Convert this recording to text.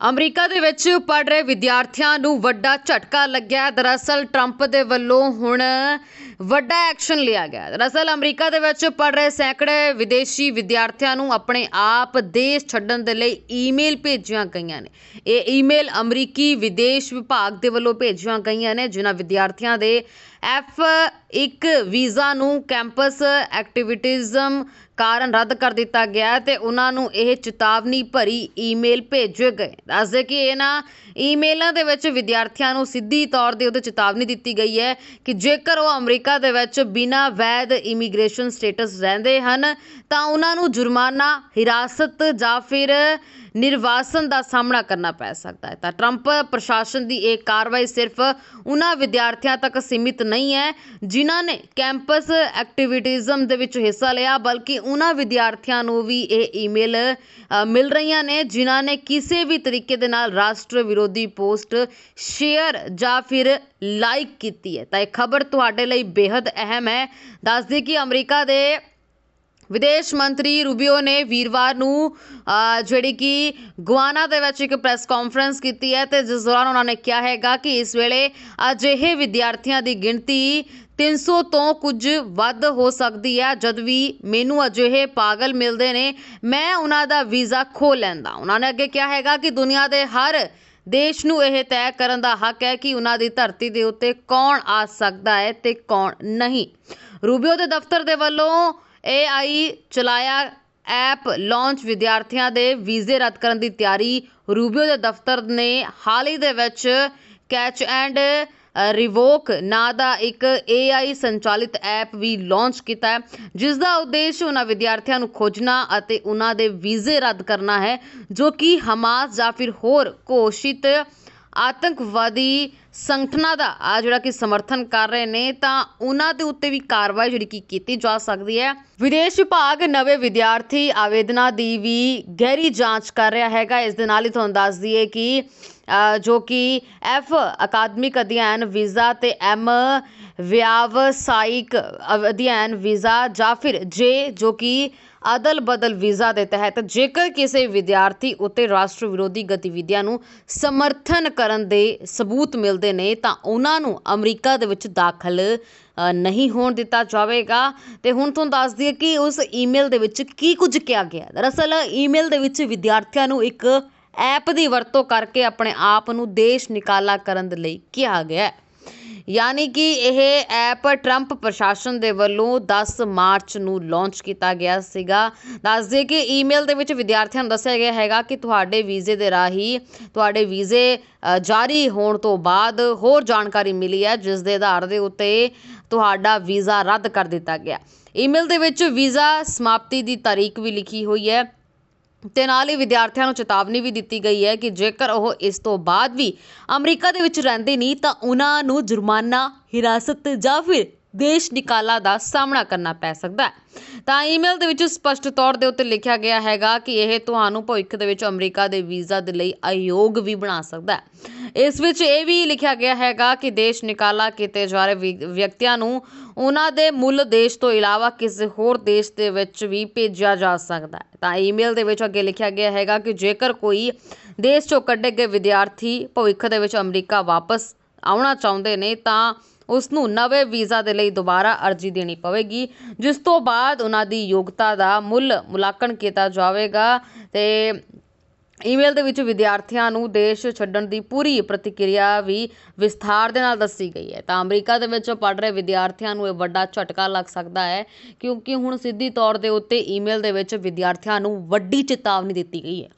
America ਦੇ ਵਿੱਚ ਪੜ ਰਹੇ ਵਿਦਿਆਰਥੀਆਂ ਨੂੰ ਵੱਡਾ ਝਟਕਾ ਲੱਗਿਆ ਦਰਅਸਲ, ਟਰੰਪ ਦੇ ਵੱਲੋਂ ਹੁਣ ਵੱਡਾ ਐਕਸ਼ਨ ਲਿਆ ਗਿਆ ਦਰਅਸਲ ਅਮਰੀਕਾ ਦੇ ਵਿੱਚ ਪੜ ਰਹੇ ਸੈਂਕੜੇ ਵਿਦੇਸ਼ੀ ਵਿਦਿਆਰਥੀਆਂ ਨੂੰ ਆਪਣੇ ਆਪ ਦੇਸ਼ ਛੱਡਣ ਦੇ ਲਈ ਈਮੇਲ ਭੇਜੀਆਂ ਗਈਆਂ ਨੇ। ਇਹ ਈਮੇਲ ਅਮਰੀਕੀ ਵਿਦੇਸ਼ ਵਿਭਾਗ ਦੇ ਵੱਲੋਂ ਭੇਜੀਆਂ ਗਈਆਂ ਨੇ, ਜਿਨ੍ਹਾਂ ਵਿਦਿਆਰਥੀਆਂ ਦੇ F1 ਵੀਜ਼ਾ ਨੂੰ ਕੈਂਪਸ ਐਕਟੀਵਿਟੀਜ਼ਮ ਕਾਰਨ ਰੱਦ ਕਰ ਦਿੱਤਾ ਗਿਆ ਹੈ ਤੇ ਉਹਨਾਂ ਨੂੰ ਇਹ ਚੇਤਾਵਨੀ ਭਰੀ ਈਮੇਲ ਭੇਜੇ ਗਏ ਦੱਸਦੇ ਕਿ ਇਹਨਾਂ ਈਮੇਲਾਂ ਦੇ ਵਿੱਚ ਵਿਦਿਆਰਥੀਆਂ ਨੂੰ ਸਿੱਧੀ ਤੌਰ ਤੇ ਉਹਦੇ ਚੇਤਾਵਨੀ ਦਿੱਤੀ ਗਈ ਹੈ ਕਿ ਜੇਕਰ ਉਹ ਅਮਰੀਕਾ ਦੇ ਵਿੱਚ ਬਿਨਾਂ ਵੈਧ ਇਮੀਗ੍ਰੇਸ਼ਨ ਸਟੇਟਸ ਰਹਿੰਦੇ ਹਨ, ਤਾਂ ਉਹਨਾਂ ਨੂੰ ਜੁਰਮਾਨਾ, ਹਿਰਾਸਤ ਜਾਂ ਫਿਰ ਨਿਰਵਾਸਨ ਦਾ ਸਾਹਮਣਾ ਕਰਨਾ ਪੈ ਸਕਦਾ ਹੈ। ਤਾਂ ਟਰੰਪ ਪ੍ਰਸ਼ਾਸਨ ਦੀ ਇਹ ਕਾਰਵਾਈ ਸਿਰਫ ਉਹਨਾਂ ਵਿਦਿਆਰਥੀਆਂ ਤੱਕ ਸੀਮਿਤ ਨਹੀਂ ਹੈ, ਜਿਨ੍ਹਾਂ ਨੇ ਕੈਂਪਸ ਐਕਟੀਵਿਟੀਜ਼ਮ ਦੇ ਵਿੱਚ ਹਿੱਸਾ ਲਿਆ, ਬਲਕਿ ਉਹਨਾਂ ਵਿਦਿਆਰਥੀਆਂ ਨੂੰ ਵੀ ਇਹ ਈਮੇਲ ਮਿਲ ਰਹੀਆਂ ਨੇ, ਜਿਨ੍ਹਾਂ ਨੇ ਕਿਸੇ ਵੀ ਤਰੀਕੇ ਦੇ ਨਾਲ ਰਾਸ਼ਟਰ ਵਿਰੋਧੀ ਪੋਸਟ, ਸ਼ੇਅਰ ਜਾਂ ਫਿਰ ਲਾਈਕ ਕੀਤੀ ਹੈ। ਤਾਂ ਇਹ ਖਬਰ ਤੁਹਾਡੇ ਲਈ ਬੇहद ਅਹਿਮ ਹੈ। ਦੱਸਦੀ ਕਿ ਅਮਰੀਕਾ ਦੇ ਵਿਦੇਸ਼ ਮੰਤਰੀ ਰੂਬੀਓ ਨੇ ਵੀਰਵਾਰ ਨੂੰ ਜਿਹੜੀ ਕਿ ਗੁਆਨਾ ਦੇ ਵਿੱਚ ਇੱਕ ਪ੍ਰੈਸ ਕਾਨਫਰੰਸ ਕੀਤੀ ਹੈ ਤੇ ਜਿਸ ਦੌਰਾਨ ਉਹਨਾਂ ਨੇ ਕਿਹਾ ਹੈਗਾ ਕਿ ਇਸ ਵੇਲੇ ਅਜਿਹੇ ਵਿਦਿਆਰਥੀਆਂ ਦੀ ਗਿਣਤੀ 300 ਤੋਂ ਕੁਝ ਵੱਧ ਹੋ ਸਕਦੀ ਹੈ, ਜਦ ਵੀ ਮੈਨੂੰ ਅਜਿਹੇ ਪਾਗਲ ਮਿਲਦੇ ਨੇ। ਮੈਂ ਉਹਨਾਂ ਦਾ ਵੀਜ਼ਾ ਖੋ ਲੈਂਦਾ। ਉਹਨਾਂ ਨੇ ਅੱਗੇ ਕਿਹਾ ਹੈਗਾ ਕਿ ਦੁਨੀਆ ਦੇ ਹਰ ਦੇਸ਼ ਨੂੰ ਇਹ ਤੈਅ ਕਰਨ ਦਾ ਹੱਕ ਹੈ ਕਿ ਉਹਨਾਂ ਦੀ ਧਰਤੀ ਦੇ ਉੱਤੇ ਕੌਣ ਆ ਸਕਦਾ ਹੈ ਤੇ ਕੌਣ ਨਹੀਂ। ਰੂਬੀਓ ਦੇ ਦਫ਼ਤਰ ਦੇ ਵੱਲੋਂ AI ਚਲਾਇਆ ਐਪ ਲਾਂਚ, ਵਿਦਿਆਰਥੀਆਂ ਦੇ ਵੀਜ਼ੇ ਰੱਦ ਕਰਨ ਦੀ ਤਿਆਰੀ। ਰੂਬੀਓ ਦੇ ਦਫ਼ਤਰ ਨੇ ਹਾਲ ਹੀ ਦੇ ਵਿੱਚ ਕੈਚ ਐਂਡ ਰਿਵੋਕ ਨਾਂ ਦਾ ਇੱਕ AI ਸੰਚਾਲਿਤ ਐਪ ਵੀ ਲਾਂਚ ਕੀਤਾ ਹੈ, ਜਿਸ ਦਾ ਉਦੇਸ਼ ਉਹਨਾਂ ਵਿਦਿਆਰਥੀਆਂ ਨੂੰ ਖੋਜਣਾ ਅਤੇ ਉਹਨਾਂ ਦੇ ਵੀਜ਼ੇ ਰੱਦ ਕਰਨਾ ਹੈ, ਜੋ ਕਿ ਹਮਾਸ ਜਾਂ ਫਿਰ ਹੋਰ ਘੋਸ਼ਿਤ ਆਤੰਕਵਾਦੀ ਸੰਗਠਨਾਂ ਦਾ ਆ ਜਿਹੜਾ ਕਿ ਸਮਰਥਨ ਕਰ ਰਹੇ ਨੇ, ਤਾਂ ਉਹਨਾਂ ਦੇ ਉੱਤੇ ਵੀ ਕਾਰਵਾਈ ਜਿਹੜੀ ਕਿ ਕੀਤੀ ਜਾ ਸਕਦੀ ਹੈ। ਵਿਦੇਸ਼ ਵਿਭਾਗ ਨਵੇਂ ਵਿਦਿਆਰਥੀ ਆਵੇਦਨਾਂ ਦੀ ਵੀ ਗਹਿਰੀ ਜਾਂਚ ਕਰ ਰਿਹਾ ਹੈਗਾ। ਇਸ ਦੇ ਨਾਲ ਹੀ ਤੁਹਾਨੂੰ ਦੱਸ ਦਈਏ ਕਿ ਜੋ ਕਿ ਐਫ ਅਕਾਦਮਿਕ ਅਧਿਐਨ ਵੀਜ਼ਾ ਤੇ ਐਮ ਵਿਆਵਸਾਇਕ ਅਧਿਐਨ ਵੀਜ਼ਾ ਜਾਂ ਫਿਰ ਜੇ ਜੋ ਕਿ ਅਦਲ ਬਦਲ ਵੀਜ਼ਾ ਦੇ ਤਹਿਤ ਜੇਕਰ ਕਿਸੇ ਵਿਦਿਆਰਥੀ ਉੱਤੇ ਰਾਸ਼ਟਰ ਵਿਰੋਧੀ ਗਤੀਵਿਧੀਆਂ ਨੂੰ ਸਮਰਥਨ ਕਰਨ ਦੇ ਸਬੂਤ ਮਿਲ ਮਿਲਦੇ ਨੇ, ਤਾਂ ਉਹਨਾਂ ਨੂੰ ਅਮਰੀਕਾ ਦੇ ਵਿੱਚ ਦਾਖਲ ਨਹੀਂ ਹੋਣ ਦਿੱਤਾ ਜਾਵੇਗਾ। ਤੇ ਹੁਣ ਤੁਹਾਨੂੰ ਦੱਸ ਦਈਏ ਕਿ ਉਸ ਈਮੇਲ ਦੇ ਵਿੱਚ ਕੀ ਕੁਝ ਕਿਹਾ ਗਿਆ ਦਰਅਸਲ, ਈਮੇਲ ਦੇ ਵਿੱਚ ਵਿਦਿਆਰਥੀਆਂ ਨੂੰ ਇੱਕ ਐਪ ਦੀ ਵਰਤੋਂ ਕਰਕੇ ਆਪਣੇ ਆਪ ਨੂੰ ਦੇਸ਼ ਨਿਕਾਲਾ ਕਰਨ ਦੇ ਲਈ ਕਿਹਾ ਗਿਆ ਯਾਨੀ ਕਿ ਇਹ ਐਪ ਟਰੰਪ ਪ੍ਰਸ਼ਾਸਨ ਦੇ ਵੱਲੋਂ 10 ਮਾਰਚ ਨੂੰ ਲਾਂਚ ਕੀਤਾ ਗਿਆ ਸੀਗਾ। ਦੱਸਦੇ ਕਿ ਈਮੇਲ ਦੇ ਵਿੱਚ ਵਿਦਿਆਰਥੀਆਂ ਨੂੰ ਦੱਸਿਆ ਗਿਆ ਹੈਗਾ ਕਿ ਤੁਹਾਡੇ ਵੀਜ਼ੇ ਦੇ ਰਾਹੀਂ ਤੁਹਾਡੇ ਵੀਜ਼ੇ ਜਾਰੀ ਹੋਣ ਤੋਂ ਬਾਅਦ ਹੋਰ ਜਾਣਕਾਰੀ ਮਿਲੀ ਹੈ, ਜਿਸ ਦੇ ਆਧਾਰ ਦੇ ਉੱਤੇ ਤੁਹਾਡਾ ਵੀਜ਼ਾ ਰੱਦ ਕਰ ਦਿੱਤਾ ਗਿਆ। ਈਮੇਲ ਦੇ ਵਿੱਚ ਵੀਜ਼ਾ ਸਮਾਪਤੀ ਦੀ ਤਾਰੀਖ ਵੀ ਲਿਖੀ ਹੋਈ ਹੈ। ਤੇ ਨਾਲ ਹੀ ਵਿਦਿਆਰਥੀਆਂ ਨੂੰ ਚੇਤਾਵਨੀ ਵੀ ਦਿੱਤੀ ਗਈ ਹੈ ਕਿ ਜੇਕਰ ਉਹ ਇਸ ਤੋਂ ਬਾਅਦ ਵੀ ਅਮਰੀਕਾ ਦੇ ਵਿੱਚ ਰਹਿੰਦੇ ਨਹੀਂ, ਤਾਂ ਉਹਨਾਂ ਨੂੰ ਜੁਰਮਾਨਾ, ਹਿਰਾਸਤ ਜਾਂ ਫਿਰ ਦੇਸ਼ ਨਿਕਾਲਾ ਦਾ ਸਾਹਮਣਾ ਕਰਨਾ ਪੈ ਸਕਦਾ ਹੈ। ਤਾਂ ਈਮੇਲ ਦੇ ਵਿੱਚ ਸਪਸ਼ਟ ਤੌਰ ਦੇ ਉੱਤੇ ਲਿਖਿਆ ਗਿਆ ਹੈਗਾ ਕਿ ਇਹ ਤੁਹਾਨੂੰ ਭਵਿੱਖ ਦੇ ਵਿੱਚ ਅਮਰੀਕਾ ਦੇ ਵੀਜ਼ਾ ਦੇ ਲਈ ਅਯੋਗ ਵੀ ਬਣਾ ਸਕਦਾ ਹੈ। ਇਸ ਵਿੱਚ ਇਹ ਵੀ ਲਿਖਿਆ ਗਿਆ ਹੈਗਾ ਕਿ ਦੇਸ਼ ਨਿਕਾਲਾ ਕੀਤੇ ਜਾ ਰਹੇ ਵਿ- ਵਿਅਕਤੀਆਂ ਨੂੰ ਉਹਨਾਂ ਦੇ ਮੂਲ ਦੇਸ਼ ਤੋਂ ਇਲਾਵਾ ਕਿਸੇ ਹੋਰ ਦੇਸ਼ ਦੇ ਵਿੱਚ ਵੀ ਭੇਜਿਆ ਜਾ ਸਕਦਾ ਹੈ। ਤਾਂ ਈਮੇਲ ਦੇ ਵਿੱਚ ਅੱਗੇ ਲਿਖਿਆ ਗਿਆ ਹੈਗਾ ਕਿ ਜੇਕਰ ਕੋਈ ਦੇਸ਼ ਚੋਂ ਕੱਢੇ ਗਏ ਵਿਦਿਆਰਥੀ ਭਵਿੱਖ ਦੇ ਵਿੱਚ ਅਮਰੀਕਾ ਵਾਪਸ ਆਉਣਾ ਚਾਹੁੰਦੇ ਨੇ, ਤਾਂ ਉਸ ਨੂੰ ਨਵੇਂ ਵੀਜ਼ਾ ਦੇ ਲਈ ਦੁਬਾਰਾ ਅਰਜ਼ੀ ਦੇਣੀ ਪਵੇਗੀ, ਜਿਸ ਤੋਂ ਬਾਅਦ ਉਹਨਾਂ ਦੀ ਯੋਗਤਾ ਦਾ ਮੁੱਲ ਮੁਲਾਂਕਣ ਕੀਤਾ ਜਾਵੇਗਾ ਤੇ ਈਮੇਲ ਦੇ ਵਿੱਚ ਵਿਦਿਆਰਥੀਆਂ ਨੂੰ ਦੇਸ਼ ਛੱਡਣ ਦੀ ਪੂਰੀ ਪ੍ਰਤੀਕਿਰਿਆ ਵੀ ਵਿਸਥਾਰ ਦੇ ਨਾਲ ਦੱਸੀ ਗਈ ਹੈ। ਤਾਂ ਅਮਰੀਕਾ ਦੇ ਵਿੱਚ ਪੜ੍ਹ ਰਹੇ ਵਿਦਿਆਰਥੀਆਂ ਨੂੰ ਇਹ ਵੱਡਾ ਝਟਕਾ ਲੱਗ ਸਕਦਾ ਹੈ, ਕਿਉਂਕਿ ਹੁਣ ਸਿੱਧੀ ਤੌਰ ਦੇ ਉੱਤੇ ਈਮੇਲ ਦੇ ਵਿੱਚ ਵਿਦਿਆਰਥੀਆਂ ਨੂੰ ਵੱਡੀ ਚੇਤਾਵਨੀ ਦਿੱਤੀ ਗਈ ਹੈ।